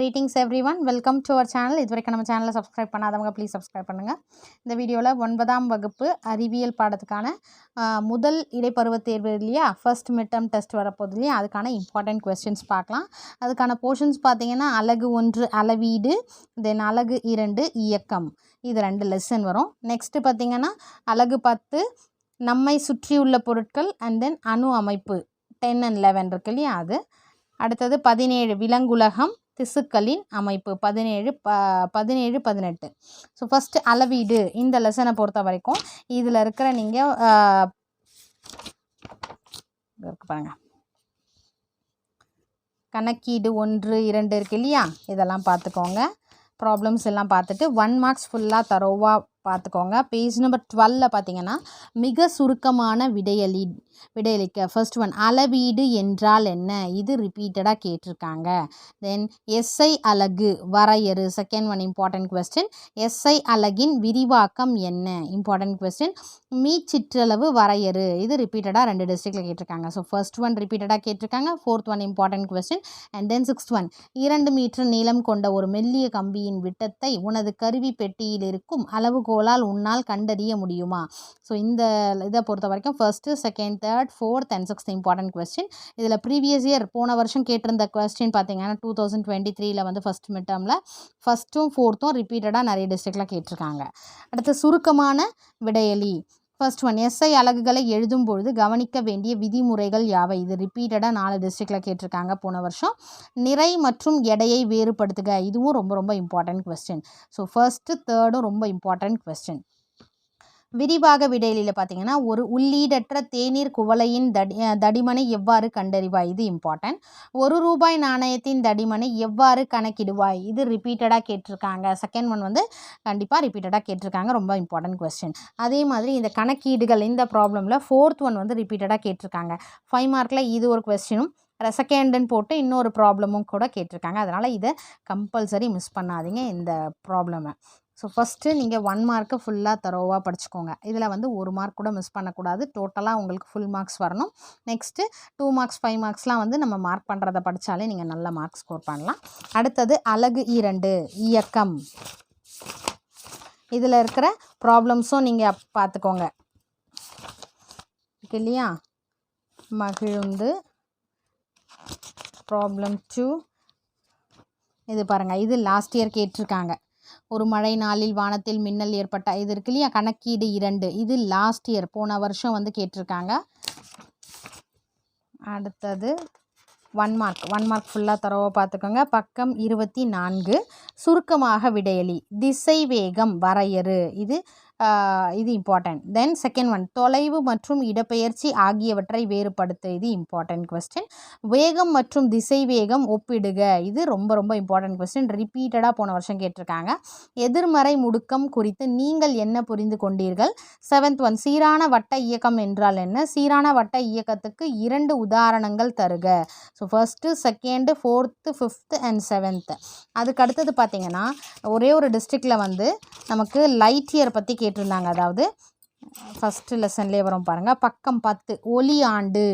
Greetings everyone welcome to our channel இது வரைக்கும் நம்ம சேனலை சப்ஸ்கிரைப் பண்ணாதவங்க ப்ளீஸ் சப்ஸ்கிரைப் பண்ணுங்கள் இந்த வீடியோவில் ஒன்பதாம் வகுப்பு அறிவியல் பாடத்துக்கான முதல் இடைப்பருவத் தேர்வு இல்லையா? ஃபர்ஸ்ட் மிட் டேர்ம் டெஸ்ட் வரப்போகுது இல்லையா? அதுக்கான இம்பார்ட்டன்ட் கொஸ்டின்ஸ் பார்க்கலாம். அதுக்கான போர்ஷன்ஸ் பார்த்தீங்கன்னா அலகு ஒன்று அளவீடு தென் அலகு இரண்டு இயக்கம். இது ரெண்டு லெசன் வரும். நெக்ஸ்ட்டு பார்த்தீங்கன்னா அலகு பத்து நம்மை சுற்றியுள்ள பொருட்கள் அண்ட் தென் அணு அமைப்பு டென் அண்ட் லெவன் இருக்கு இல்லையா? அது. அடுத்தது பதினேழு விலங்குலகம் திசுக்களின் அமைப்பு. பதினேழு ப பதினேழு பதினெட்டு. ஸோ ஃபஸ்ட்டு அளவீடு. இந்த லெசனை பொறுத்த வரைக்கும் இதில் இருக்கிற நீங்கள் இருக்கு கணக்கீடு ஒன்று இரண்டு இருக்கு இல்லையா? இதெல்லாம் பார்த்துக்கோங்க. ப்ராப்ளம்ஸ் எல்லாம் பார்த்துட்டு ஒன் மார்க்ஸ் ஃபுல்லாக தரோவாக பார்த்துக்கோங்க. பேஜ் நம்பர் டுவெல்ல பார்த்தீங்கன்னா மிக சுருக்கமான விடையளி விடையளிக்க ஃபர்ஸ்ட் ஒன் அளவீடு என்றால் என்ன? இது ரிப்பீட்டடாக கேட்டிருக்காங்க. தென் எஸ்ஐ அலகு வரையறு. Second one important question SI அலகின் விரிவாக்கம் என்ன? இம்பார்ட்டன்ட் கொஸ்டின் மீச்சிற்றளவு வரையறு. இது ரிப்பீட்டடாக ரெண்டு டிஸ்ட்ரிக்டில் கேட்டிருக்காங்க. ஸோ ஃபர்ஸ்ட் ஒன் ரிப்பீட்டடாக கேட்டிருக்காங்க. Fourth one important question and then sixth one இரண்டு மீட்டர் நீளம் கொண்ட ஒரு மெல்லிய கம்பியின் விட்டத்தை உனது கருவி பெட்டியில் இருக்கும் அளவு அளவுகோலால் உன்னால் கண்டறிய முடியுமா? ஸோ இந்த இதை பொறுத்த வரைக்கும் first second third fourth and sixth important question இதில் ப்ரீவியஸ் இயர் போன வருஷம் கேட்டிருந்த கொஸ்டின் பார்த்தீங்கன்னா டூ தௌசண்ட் டுவெண்ட்டி த்ரீல வந்து ஃபஸ்ட் மிட் டேர்மில் ஃபஸ்ட்டும் ஃபோர்த்தும் ரிப்பீட்டடாக நிறைய டிஸ்ட்ரிக்டில் கேட்டிருக்காங்க. அடுத்து சுருக்கமான விடையலி ஃபர்ஸ்ட் ஒன் எஸ்ஐ அலகுகளை எழுதும் பொழுது கவனிக்க வேண்டிய விதிமுறைகள் யாவை? இது ரிப்பீட்டடாக நாலு டிஸ்ட்ரிக்டில் கேட்டிருக்காங்க போன வருஷம். நிறை மற்றும் எடையை வேறுபடுத்துக. இதுவும் ரொம்ப ரொம்ப இம்பார்ட்டன்ட் கொஸ்டின் ஸோ ஃபர்ஸ்ட்டு தேர்டும் ரொம்ப இம்பார்ட்டன்ட் கொஸ்டின் விரிவாக விடையிலில் பார்த்தீங்கன்னா ஒரு உள்ளீடற்ற தேநீர் குவளையின் தடி தடிமனை எவ்வாறு கண்டறிவாய்? இது இம்பார்ட்டன்ட் ஒரு ரூபாய் நாணயத்தின் தடிமனை எவ்வாறு கணக்கிடுவாய்? இது ரிப்பீட்டடாக கேட்டிருக்காங்க. செகண்ட் ஒன் வந்து கண்டிப்பாக ரிப்பீட்டடாக கேட்டிருக்காங்க. ரொம்ப இம்பார்ட்டன்ட் கொஸ்டின் அதே மாதிரி இந்த கணக்கீடுகள் இந்த ப்ராப்ளமில் ஃபோர்த் ஒன் வந்து ரிப்பீட்டடாக கேட்டிருக்காங்க. ஃபைவ் மார்க்கில் இது ஒரு கொஸ்டினும் செகண்டுன்னு போட்டு இன்னொரு ப்ராப்ளமும் கூட கேட்டிருக்காங்க. அதனால் இதை கம்பல்சரி மிஸ் பண்ணாதீங்க இந்த ப்ராப்ளமை ஸோ ஃபஸ்ட்டு நீங்கள் ஒன் மார்க்கு ஃபுல்லாக தரோவாக படிச்சுக்கோங்க. இதில் வந்து ஒரு மார்க் கூட மிஸ் பண்ணக்கூடாது. டோட்டலாக உங்களுக்கு ஃபுல் மார்க்ஸ் வரணும். நெக்ஸ்ட்டு டூ மார்க்ஸ் ஃபைவ் மார்க்ஸ்லாம் வந்து நம்ம மார்க் பண்ணுறதை படித்தாலே நீங்கள் நல்ல மார்க் ஸ்கோர் பண்ணலாம். அடுத்தது அலகு இரண்டு இயக்கம். இதில் இருக்கிற ப்ராப்ளம்ஸும் நீங்கள் பார்த்துக்கோங்க. இருக்கு இல்லையா? மகிழுந்து ப்ராப்ளம் டூ இது பாருங்கள் இது லாஸ்ட் இயர் கேட்டிருக்காங்க. ஒரு மழை நாளில் வானத்தில் மின்னல் ஏற்பட்ட இது இருக்கு இல்லையா? கணக்கீடு இரண்டு. இது லாஸ்ட் இயர் போன வருஷம் வந்து கேட்டிருக்காங்க. அடுத்தது ஒன் மார்க் ஒன் மார்க் ஃபுல்லாக தரவா பார்த்துக்கோங்க. பக்கம் இருபத்தி நான்கு. சுருக்கமாக விடையலி. திசை வேகம் வரையறு. இது இது இம்பார்ட்டன்ட் தென் செகண்ட் ஒன் தொலைவு மற்றும் இடப்பெயர்ச்சி ஆகியவற்றை வேறுபடுத்த இது இம்பார்ட்டன்ட் கொஸ்டின் வேகம் மற்றும் திசை வேகம் ஒப்பிடுக. இது ரொம்ப ரொம்ப இம்பார்ட்டன்ட் கொஸ்டின் ரிப்பீட்டடாக போன வருஷம் கேட்டிருக்காங்க. எதிர்மறை முடுக்கம் குறித்து நீங்கள் என்ன புரிந்து கொண்டீர்கள்? செவன்த் ஒன் சீரான வட்ட இயக்கம் என்றால் என்ன? சீரான வட்ட இயக்கத்துக்கு இரண்டு உதாரணங்கள் தருக. So first second fourth fifth and seventh அதுக்கு அடுத்தது பார்த்தீங்கன்னா ஒரே ஒரு டிஸ்ட்ரிக்டில் வந்து நமக்கு லைட் இயர் பற்றி கேட்டிருந்தாங்க. அதாவது ஃபஸ்ட்டு லெசன்லேயே வரும் பாருங்கள் பக்கம் பத்து ஒளி ஆண்டு.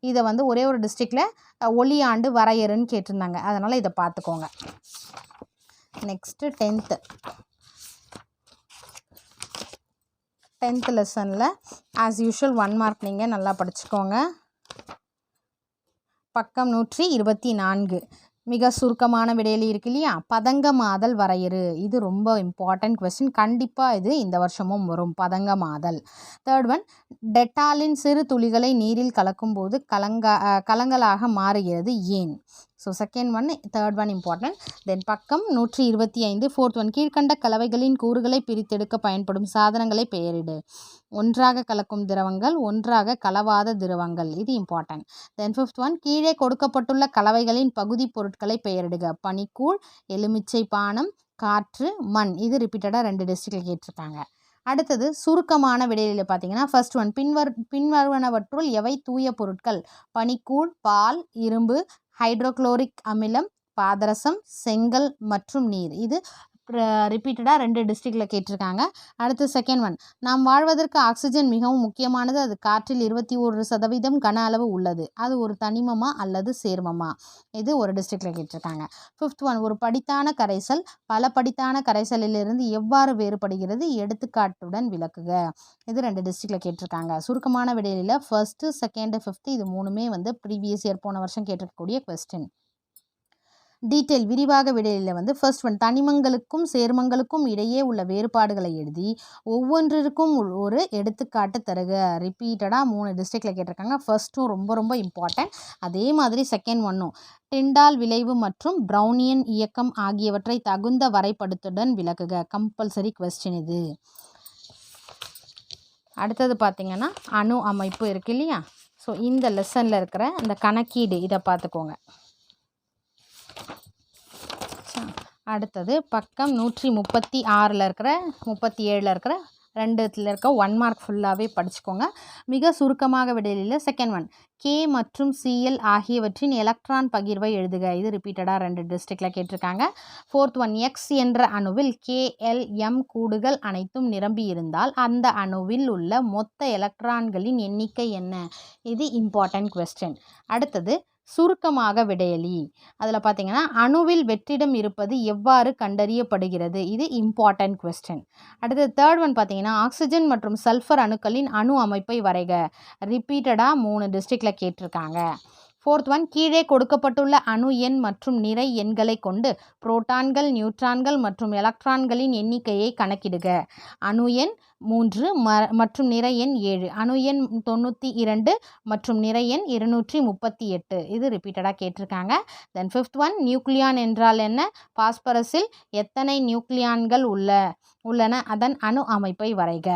இதை வந்து ஒரே ஒரு டிஸ்ட்ரிக்டில் ஒளி ஆண்டு வரையறுன்னு கேட்டிருந்தாங்க. அதனால் இதை பார்த்துக்கோங்க. நெக்ஸ்ட்டு டென்த்து டென்த் லெசனில் ஆஸ் யூஷுவல் ஒன் மார்க் நீங்கள் நல்லா படிச்சுக்கோங்க. பக்கம் நூற்றி இருபத்தி நான்கு. மிக சுருக்கமான விடையில இருக்கு இல்லையா? பதங்கமாதல் வரையறு. இது ரொம்ப இம்பார்ட்டன்ட் கொஸ்டின் கண்டிப்பாக இது இந்த வருஷமும் வரும். பதங்கமாதல் தேர்ட் ஒன் டெட்டாலின் சிறு துளிகளை நீரில் கலக்கும்போது கலங்கா கலங்கலாக கலங்களாக மாறுகிறது. ஏன்? So second one third one important then பக்கம் நூற்றி இருபத்தி ஐந்து ஃபோர்த் ஒன் கீழ்கண்ட கலவைகளின் கூறுகளை பிரித்தெடுக்க பயன்படும் சாதனங்களை பெயரிடு. ஒன்றாக கலக்கும் திரவங்கள் ஒன்றாக கலவாத திரவங்கள். இது இம்பார்ட்டன்ட் தென் ஃபிஃப்த் ஒன் கீழே கொடுக்கப்பட்டுள்ள கலவைகளின் பகுதி பொருட்களை பெயரிடுக. பனிக்கூழ் எலுமிச்சை பானம் காற்று மண். இது ரிப்பீட்டடாக ரெண்டு டிஸ்ட்ரிக்டில் கேட்டிருக்காங்க. அடுத்தது சுருக்கமான விடையில பார்த்தீங்கன்னா ஃபர்ஸ்ட் ஒன் பின்வர் பின்வருவனவற்றுள் எவை தூய பொருட்கள்? பனிக்கூழ் பால் இரும்பு ஹைட்ரோக்ளோரிக் அமிலம் பாதரசம் செங்கல் மற்றும் நீர். இது ரிப்பீட்டடாக ரெண்டு டிஸ்ட்ரிக்டில் கேட்டிருக்காங்க. அடுத்து செகண்ட் ஒன் நாம் வாழ்வதற்கு ஆக்சிஜன் மிகவும் முக்கியமானது. அது காற்றில் இருபத்தி ஒரு சதவீதம் கன அளவு உள்ளது. அது ஒரு தனிமமா அல்லது சேர்மமா? இது ஒரு டிஸ்ட்ரிக்டில் கேட்டிருக்காங்க. ஃபிஃப்த் ஒன் ஒரு படித்தான கரைசல். பல படித்தான கரைசலிலிருந்து எவ்வாறு வேறுபடுகிறது? எடுத்துக்காட்டுடன் விளக்குக. இது ரெண்டு டிஸ்ட்ரிக்டில் கேட்டிருக்காங்க. சுருக்கமான விடையில ஃபர்ஸ்ட்டு செகண்டு ஃபிஃப்த்து இது மூணுமே வந்து ப்ரீவியஸ் இயர் போன வருஷம் கேட்டிருக்கக்கூடிய கொஸ்டின் டீட்டெயில் விரிவாக விடையில் வந்து ஃபர்ஸ்ட் ஒன் தனிமங்களுக்கும் சேர்மங்களுக்கும் இடையே உள்ள வேறுபாடுகளை எழுதி ஒவ்வொன்றிற்கும் ஒரு- ஒரு எடுத்துக்காட்டு தருக. ரிப்பீட்டடாக மூணு டிஸ்ட்ரிக்டில் கேட்டிருக்காங்க. ஃபர்ஸ்ட்டும் ரொம்ப ரொம்ப இம்பார்ட்டன்ட் அதே மாதிரி செகண்ட் ஒன்றும் டெண்டால் விளைவு மற்றும் ப்ரௌனியன் இயக்கம் ஆகியவற்றை தகுந்த வரைபடத்துடன் விளக்குக. கம்பல்சரி கொஸ்டின் இது. அடுத்தது பார்த்திங்கன்னா அணு அமைப்பு இருக்கு இல்லையா? ஸோ இந்த லெசனில் இருக்கிற இந்த கணக்கீடு இதை பார்த்துக்கோங்க. அடுத்தது பக்கம் நூற்றி முப்பத்தி ஆறில் இருக்கிற முப்பத்தி ஏழில் இருக்கிற ரெண்டுத்தில் இருக்க ஒன் மார்க் ஃபுல்லாகவே படிச்சுக்கோங்க. மிக சுருக்கமாக விடலில் செகண்ட் ஒன் கே மற்றும் சிஎல் ஆகியவற்றின் எலக்ட்ரான் பகிர்வை எழுதுக. இது ரிப்பீட்டடாக ரெண்டு டிஸ்ட்ரிக்டில் கேட்டிருக்காங்க. ஃபோர்த் ஒன் எக்ஸ் என்ற அணுவில் கேஎல்எம் கூடுகள் அனைத்தும் நிரம்பி இருந்தால் அந்த அணுவில் உள்ள மொத்த எலக்ட்ரான்களின் எண்ணிக்கை என்ன? இது இம்பார்ட்டன்ட் கொஸ்டின் அடுத்தது சுருக்கமாக விடையளி அதில் பார்த்தீங்கன்னா அணுவில் வெற்றிடம் இருப்பது எவ்வாறு கண்டறியப்படுகிறது? இது இம்பார்ட்டன்ட் கொஸ்டின் அடுத்து தேர்ட் ஒன் பார்த்தீங்கன்னா ஆக்சிஜன் மற்றும் சல்ஃபர் அணுக்களின் அணு அமைப்பை வரைக. ரிப்பீட்டடாக மூணு டிஸ்ட்ரிக்டில் கேட்டிருக்காங்க. ஃபோர்த் ஒன் கீழே கொடுக்கப்பட்டுள்ள அணு எண் மற்றும் நிறை எண்களை கொண்டு புரோட்டான்கள் நியூட்ரான்கள் மற்றும் எலக்ட்ரான்களின் எண்ணிக்கையை கணக்கிடுக. அணு எண் மூன்று ம மற்றும் நிறை எண் ஏழு. அணு எண் தொண்ணூற்றி இரண்டு மற்றும் நிறை எண் இருநூற்றி முப்பத்தி எட்டு. இது ரிப்பீட்டடாக கேட்டிருக்காங்க. தென் ஃபிஃப்த் ஒன் நியூக்ளியான் என்றால் என்ன? பாஸ்பரஸில் எத்தனை நியூக்ளியான்கள் உள்ள உள்ளன? அதன் அணு அமைப்பை வரைக.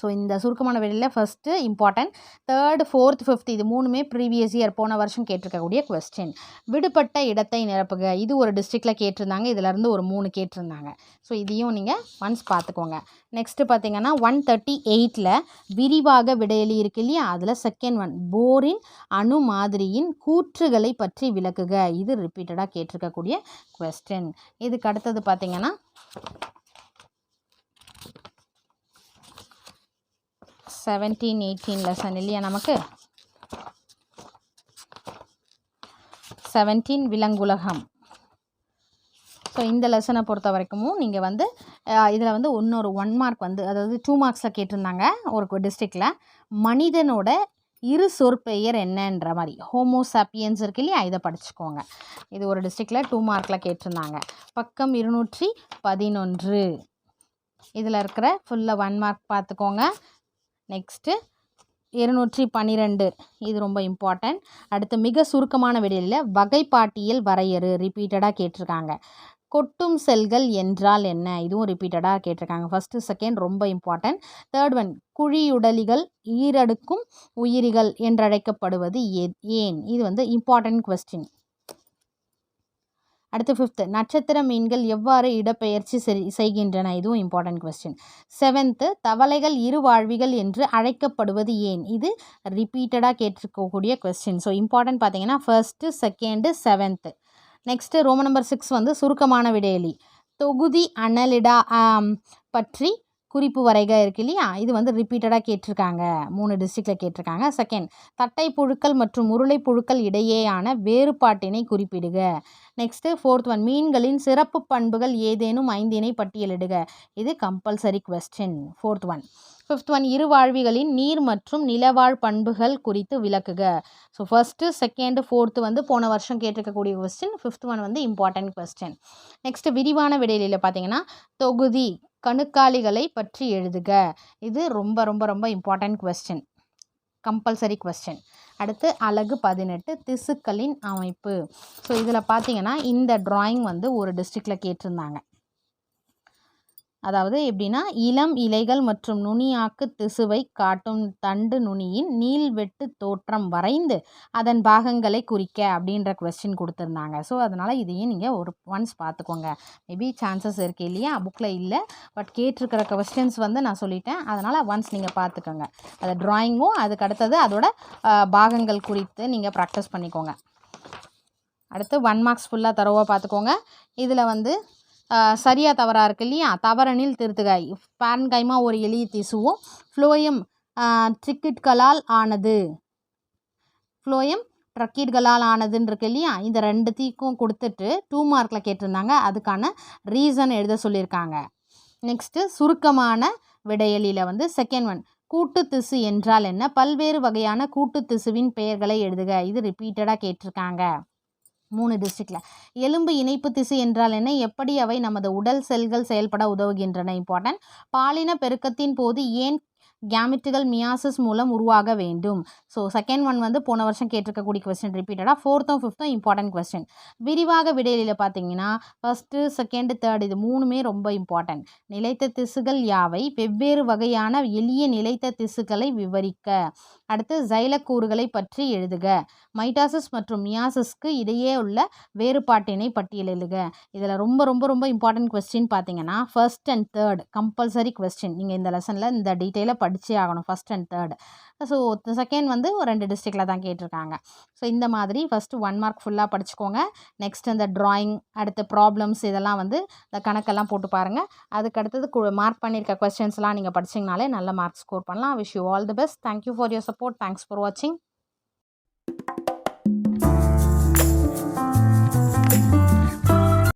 ஸோ இந்த சுருக்கமான வெளியில் first important third fourth fifth இது மூணுமே ப்ரீவியஸ் இயர் போன வருஷம் கேட்டிருக்கக்கூடிய கொஸ்டின் விடுபட்ட இடத்தை நிரப்புக. இது ஒரு டிஸ்ட்ரிக்டில் கேட்டிருந்தாங்க. இதிலேருந்து ஒரு மூணு கேட்டிருந்தாங்க. ஸோ இதையும் நீங்கள் ஒன்ஸ் பார்த்துக்கோங்க. நெக்ஸ்ட்டு பார்த்தீங்கன்னா ஒன் தேர்ட்டி எயிட்டில் விரிவாக விடையலி இருக்கு இல்லையா? அதில் செகண்ட் ஒன் போரின் அணு மாதிரியின் கூற்றுகளை பற்றி விளக்குக. இது ரிப்பீட்டடாக கேட்டிருக்கக்கூடிய கொஸ்டின் இதுக்கு அடுத்தது பார்த்திங்கன்னா செவன்டீன் எயிட்டீன் லெசன் இல்லையா நமக்கு? செவன்டீன் விலங்குலகம். ஸோ இந்த லெசனை பொறுத்த வரைக்கும் நீங்கள் வந்து இதில் வந்து இன்னொரு ஒன் மார்க் வந்து அதாவது டூ மார்க்ஸில் கேட்டிருந்தாங்க ஒரு டிஸ்ட்ரிக்டில் மனிதனோட இரு சொற்பெயர் என்னன்ற மாதிரி. ஹோமோசாப்பியன்ஸ் இருக்கு இல்லையா? இதை படிச்சுக்கோங்க. இது ஒரு டிஸ்ட்ரிக்டில் டூ மார்க்கில் கேட்டிருந்தாங்க. பக்கம் இருநூற்றி பதினொன்று. இதில் இருக்கிற ஃபுல்லாக ஒன் மார்க் பார்த்துக்கோங்க. நெக்ஸ்ட்டு இருநூற்றி பன்னிரெண்டு. இது ரொம்ப இம்பார்ட்டன்ட் அடுத்து மிக சுருக்கமான விடையில் வகைப்பாட்டியல் வரையறு ரிப்பீட்டடாக கேட்டிருக்காங்க. கொட்டும் செல்கள் என்றால் என்ன? இதுவும் ரிப்பீட்டடாக கேட்டிருக்காங்க. ஃபஸ்ட்டு செகண்ட் ரொம்ப இம்பார்ட்டன்ட் தேர்ட் ஒன் குழியுடலிகள் ஈரடுக்கும் உயிரிகள் என்றழைக்கப்படுவது ஏ- ஏன்? இது வந்து இம்பார்ட்டன்ட் கொஸ்டின் அடுத்து ஃபிஃப்த்து நட்சத்திர மீன்கள் எவ்வாறு இடப்பெயர்ச்சி செய்கின்றன? இதுவும் இம்பார்ட்டன்ட் கொஸ்டின் செவன்த்து தவளைகள் இருவாழ்விகள் என்று அழைக்கப்படுவது ஏன்? இது ரிப்பீட்டடாக கேட்டிருக்கக்கூடிய கொஸ்டின் ஸோ இம்பார்ட்டன்ட் பார்த்தீங்கன்னா first second seventh next Roman number six வந்து சுருக்கமான விடையலி. தொகுதி அனலிடா பற்றி குறிப்பு வரைக இருக்கு இல்லையா? இது வந்து ரிப்பீட்டடாக கேட்டிருக்காங்க. மூணு டிஸ்ட்ரிக்டில் கேட்டிருக்காங்க. செகண்ட் தட்டை புழுக்கள் மற்றும் உருளை புழுக்கள் இடையேயான வேறுபாட்டினை குறிப்பிடுக. நெக்ஸ்ட்டு ஃபோர்த் ஒன் மீன்களின் சிறப்பு பண்புகள் ஏதேனும் ஐந்தினை பட்டியலிடுக. இது compulsory question fourth one fifth one இருவாழ்விகளின் நீர் மற்றும் நிலவாழ் பண்புகள் குறித்து விளக்குக. ஸோ ஃபஸ்ட்டு செகண்டு ஃபோர்த்து வந்து போன வருஷம் கேட்டிருக்கக்கூடிய கொஸ்டின் ஃபிஃப்த் ஒன் வந்து இம்பார்ட்டன்ட் கொஸ்டின் நெக்ஸ்ட் விரிவான விடையில பார்த்தீங்கன்னா தொகுதி கணுக்காலிகளை பற்றி எழுதுக. இது ரொம்ப ரொம்ப ரொம்ப இம்பார்ட்டன்ட் கொஸ்டின் கம்பல்சரி கொஸ்டின் அடுத்து அழகு பதினெட்டு திசுக்களின் அமைப்பு. ஸோ இதில் பார்த்தீங்கன்னா இந்த ட்ராயிங் வந்து ஒரு டிஸ்ட்ரிக்டில் கேட்டிருந்தாங்க. அதாவது எப்படின்னா இளம் இலைகள் மற்றும் நுனியாக்கு திசுவை காட்டும் தண்டு நுனியின் நீள்வெட்டு தோற்றம் வரைந்து அதன் பாகங்களை குறிக்க அப்படின்ற கொஸ்டின் கொடுத்துருந்தாங்க. ஸோ அதனால் இதையும் நீங்கள் ஒரு ஒன்ஸ் பார்த்துக்கோங்க. மேபி சான்சஸ் இருக்குது இல்லையா? புக்கில் இல்லை. பட் கேட்டிருக்கிற கொஸ்டின்ஸ் வந்து நான் சொல்லிட்டேன். அதனால் ஒன்ஸ் நீங்கள் பார்த்துக்கோங்க. அது ட்ராயிங்கும் அதுக்கு அடுத்தது அதோட பாகங்கள் குறித்து நீங்கள் ப்ராக்டிஸ் பண்ணிக்கோங்க. அடுத்து ஒன் மார்க்ஸ் ஃபுல்லாக தரவாக பார்த்துக்கோங்க. இதில் வந்து சரியா தவறாக இருக்கு இல்லையா? தவறனில் திருத்துகாய் பேரன்கைமா ஒரு எளிய திசுவும் ஃப்ளோயம் ட்ரிக்கிட்களால் ஆனது. ஃப்ளோயம் ட்ரக்கீட்களால் ஆனதுன்னு இருக்கு இல்லையா? இந்த ரெண்டு தீக்கும் கொடுத்துட்டு டூ மார்க்கில் கேட்டிருந்தாங்க. அதுக்கான ரீசன் எழுத சொல்லியிருக்காங்க. நெக்ஸ்ட்டு சுருக்கமான விடையலியில் வந்து செகண்ட் ஒன் கூட்டு திசு என்றால் என்ன? பல்வேறு வகையான கூட்டு திசுவின் பெயர்களை எழுதுக. இது ரிப்பீட்டடாக கேட்டிருக்காங்க. மூணு டிஸ்ட்ரிக்டில் எலும்பு இணைப்பு திசு என்றால் என்ன? எப்படி அவை நமது உடல் செல்கள் செயல்பட உதவுகின்றன? இம்பார்ட்டன்ட் பாலின பெருக்கத்தின் போது ஏன் கேமிட்டுகள் மியாசஸ் மூலம் உருவாக வேண்டும். ஸோ செகண்ட் ஒன் வந்து போன வருஷம் கேட்டிருக்கக்கூடிய கொஸ்டின் ரிப்பீட்டடாக ஃபோர்த்தும் ஃபிஃப்த்தும் இம்பார்ட்டன்ட் கொஸ்டின் விரிவாக விடையில பார்த்தீங்கன்னா ஃபஸ்ட்டு செகண்டு தேர்ட் இது மூணுமே ரொம்ப இம்பார்ட்டன்ட் நிலைத்த திசுகள் யாவை? வெவ்வேறு வகையான எளிய நிலைத்த திசுக்களை விவரிக்க. அடுத்து ஜைலக்கூறுகளை பற்றி எழுதுக. மைட்டாசிஸ் மற்றும் மியாசிஸ்க்கு இடையே உள்ள வேறுபாட்டினை பட்டியலிடுக இதில் ரொம்ப ரொம்ப ரொம்ப இம்பார்ட்டன்ட் கொஸ்டின் பார்த்தீங்கன்னா first and third compulsory question நீங்கள் இந்த லெசனில் இந்த டீட்டெயிலை படித்தே ஆகணும் first and third so second வந்து ஒரு ரெண்டு டிஸ்ட்ரிக்டில் தான் கேட்டிருக்காங்க. ஸோ இந்த மாதிரி ஃபஸ்ட்டு ஒன் மார்க் ஃபுல்லாக படிச்சுக்கோங்க. நெக்ஸ்ட் இந்த ட்ராயிங் அடுத்து ப்ராப்ளம்ஸ் இதெல்லாம் வந்து இந்த கணக்கெல்லாம் போட்டு பாருங்கள் அதுக்கு அடுத்தது மார்க் பண்ணியிருக்க கொஸ்டின்ஸ்லாம் நீங்கள் படிச்சிங்கனாலே நல்ல மார்க் ஸ்கோர் பண்ணலாம். Wish you all the best thank you for your support thanks for வாட்சிங்